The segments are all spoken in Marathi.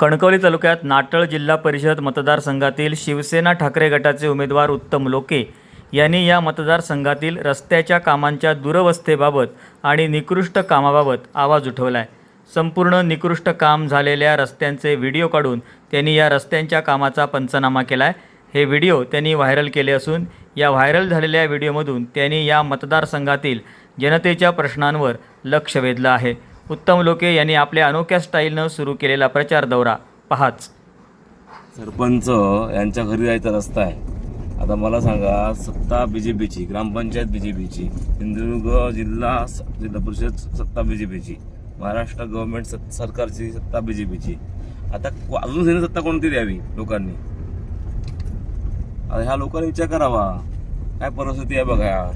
कणकवली तालुक्यात नाटळ जिल्हा परिषद मतदारसंघातील शिवसेना ठाकरे गटाचे उमेदवार उत्तम लोके यांनी या मतदारसंघातील रस्त्याच्या कामांच्या दुरवस्थेबाबत आणि निकृष्ट कामाबाबत आवाज उठवला आहे संपूर्ण निकृष्ट काम झालेल्या रस्त्यांचे व्हिडिओ काढून त्यांनी या रस्त्यांच्या कामाचा पंचनामा केला आहे हे व्हिडिओ त्यांनी व्हायरल केले असून या व्हायरल झालेल्या व्हिडिओमधून त्यांनी या मतदारसंघातील जनतेच्या प्रश्नांवर लक्ष वेधलं आहे. उत्तम लोके यांनी आपल्या अनोख्या स्टाईलनं सुरू केलेला प्रचार दौरा. पहाच. सरपंच यांच्या घरी जायचा रस्ता आहे. आता मला सांगा सत्ता बीजेपीची ग्रामपंचायत बीजेपीची सिंधुदुर्ग जिल्हा जिल्हा परिषद सत्ता बीजेपीची महाराष्ट्र गव्हर्नमेंट सत- सरकारची सत्ता बीजेपीची आता अजून सेना सत्ता कोणती द्यावी लोकांनी? आता ह्या लोकांनी विचार करावा. काय परिस्थिती आहे बघा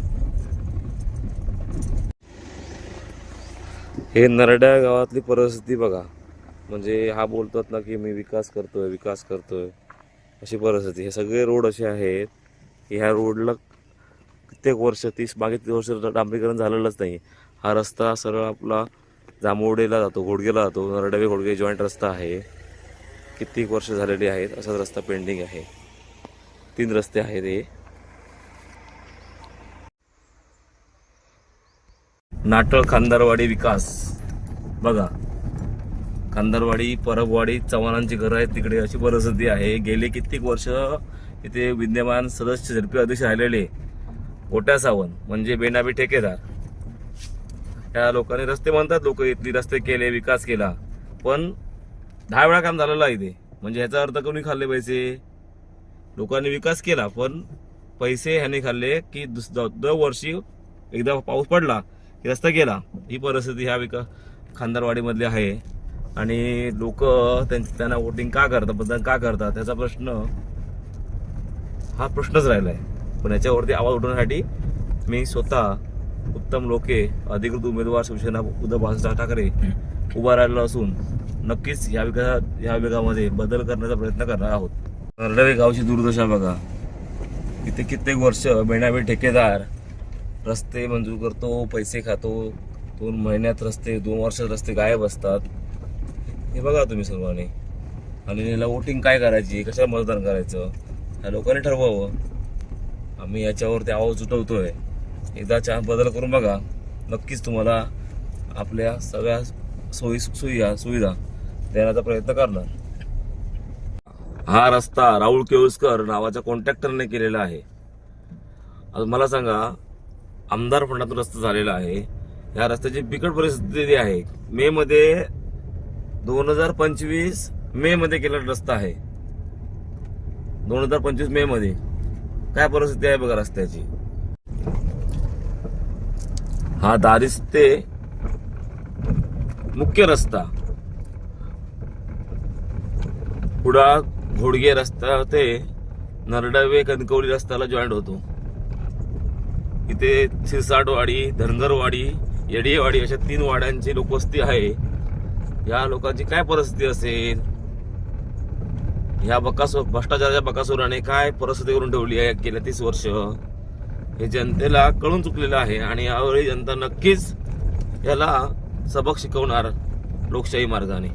हे नरड्या गावातली परिस्थिती बघा. म्हणजे हा बोलतात ना की मी विकास करतोय विकास करतोय. अशी परिस्थिती. हे सगळे रोड असे आहेत. की ह्या रोडला कित्येक वर्ष तीस मागे तीस वर्ष डांबरीकरण झालेलंच नाही. हा रस्ता सरळ आपला जांभोडेला जातो घोडगेला जातो. नरडवे घोडगे जॉईंट रस्ता आहे. कित्येक वर्ष झालेली आहेत. असाच रस्ता पेंडिंग आहे. तीन रस्ते आहेत हे. नाटळ खांदारवाडी विकास. बघा. खांदारवाडी परबवाडी चव्हाणांची घरं आहेत तिकडे अशी परिस्थिती आहे. गेले कित्येक वर्ष इथे विद्यमान सदस्य झडपी अध्यक्ष राहिलेले गोट्या सावंत म्हणजे बेनाबी ठेकेदार. त्या लोकांनी रस्ते म्हणतात लोक इथली रस्ते केले विकास केला. पण दहा वेळा काम झालेलं आहे इथे. म्हणजे ह्याचा अर्थ कोणी खाल्ले पैसे? लोकांनी विकास केला पण पैसे ह्याने खाल्ले की दुस- द- दरवर्षी एकदा पाऊस पडला की रस्ता गेला ही परिस्थिती ह्या विका खांदारवाडीमधली आहे. आणि लोक त्यांना वोटिंग का करतात मतदान का करतात त्याचा प्रश्न हा प्रश्नच राहिला आहे पण याच्यावरती आवाज उठवण्यासाठी मी स्वतः उत्तम लोके अधिकृत उमेदवार शिवसेना उद्धव बाळासाहेब ठाकरे उभा राहिलो असून नक्कीच या विकासात या विभागामध्ये बदल करण्याचा प्रयत्न करणार आहोत. कर्डवे गावची दुर्दशा बघा. इथे कित्येक वर्ष बेणाबे ठेकेदार रस्ते मंजूर करतो पैसे खातो. दोन महिन्यात रस्ते दोन वर्षात रस्ते गायब असतात. हे बघा तुम्ही सर्वांनी. आणि याला वोटिंग काय करायची? कशाला मतदान करायचं? ह्या लोकांनी ठरवावं. आम्ही याच्यावरती आवाज उठवतोय. एकदा चान्स बदल करून बघा. नक्कीच तुम्हाला आपल्या सगळ्या सोयी सुविधा सुविधा देण्याचा प्रयत्न करणार. हा रस्ता राहुल केळुसकर नावाच्या कॉन्ट्रॅक्टरने केलेला आहे. मला सांगा आमदार फंडातून रस्ता झालेला आहे. या रस्त्याची बिकट परिस्थिती आहे. मे मध्ये दोन हजार पंचवीस मे मध्ये केलेला रस्ता आहे. दोन हजार पंचवीस मे मध्ये. काय परिस्थिती आहे बघा रस्त्याची. हा दारिस्ते मुख्य रस्ता. पुढा घोडगे रस्ता ते नरडवे कणकवली रस्त्याला जॉईंट होतो. इथे सिरसाटवाडी धनगरवाडी येडीवाडी अशा तीन वाड्यांची लोकवस्ती आहे. या लोकांची काय परिस्थिती असेल? ह्या बकासूर भ्रष्टाचाराच्या बकासुराने काय परिस्थिती करून ठेवली आहे गेल्या तीस वर्ष? हे जनतेला कळून चुकलेलं आहे आणि यावेळी जनता नक्कीच याला सबक शिकवणार लोकशाही मार्गाने.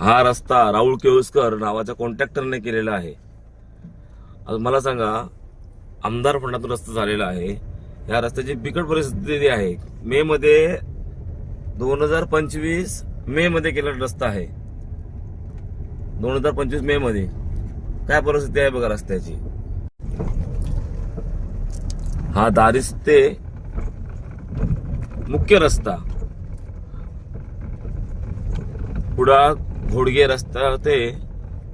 हा रस्ता राहुल केळुसकर नावाच्या कॉन्ट्रॅक्टरने केलेला आहे. मला सांगा आमदार फंडातून रस्ता झालेला आहे. या रस्त्याची बिकट परिस्थिती आहे. मे मध्ये दोन हजार पंचवीस मे मध्ये केलेला रस्ता आहे. दोन हजार पंचवीस मे मध्ये. काय परिस्थिती आहे बघा रस्त्याची. हा दारिस्ते मुख्य रस्ता. पुढा घोडगे रस्ता ते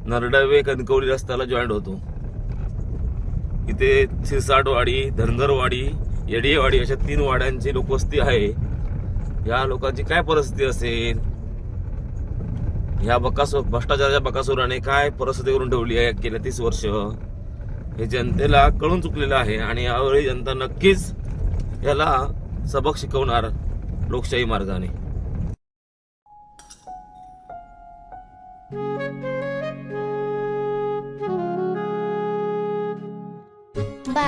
नरडवे कणकवली रस्त्याला जॉईंट होतो. इथे सिरसाटवाडी धनगरवाडी येडीवाडी अशा तीन वाड्यांची लोकवस्ती आहे. या लोकांची काय परिस्थिती असेल? ह्या बकासूर भ्रष्टाचाराच्या बकासुराने काय परिस्थिती करून ठेवली आहे गेल्या तीस वर्ष? हे जनतेला कळून चुकलेलं आहे आणि यावेळी जनता नक्कीच याला सबक शिकवणार लोकशाही मार्गाने.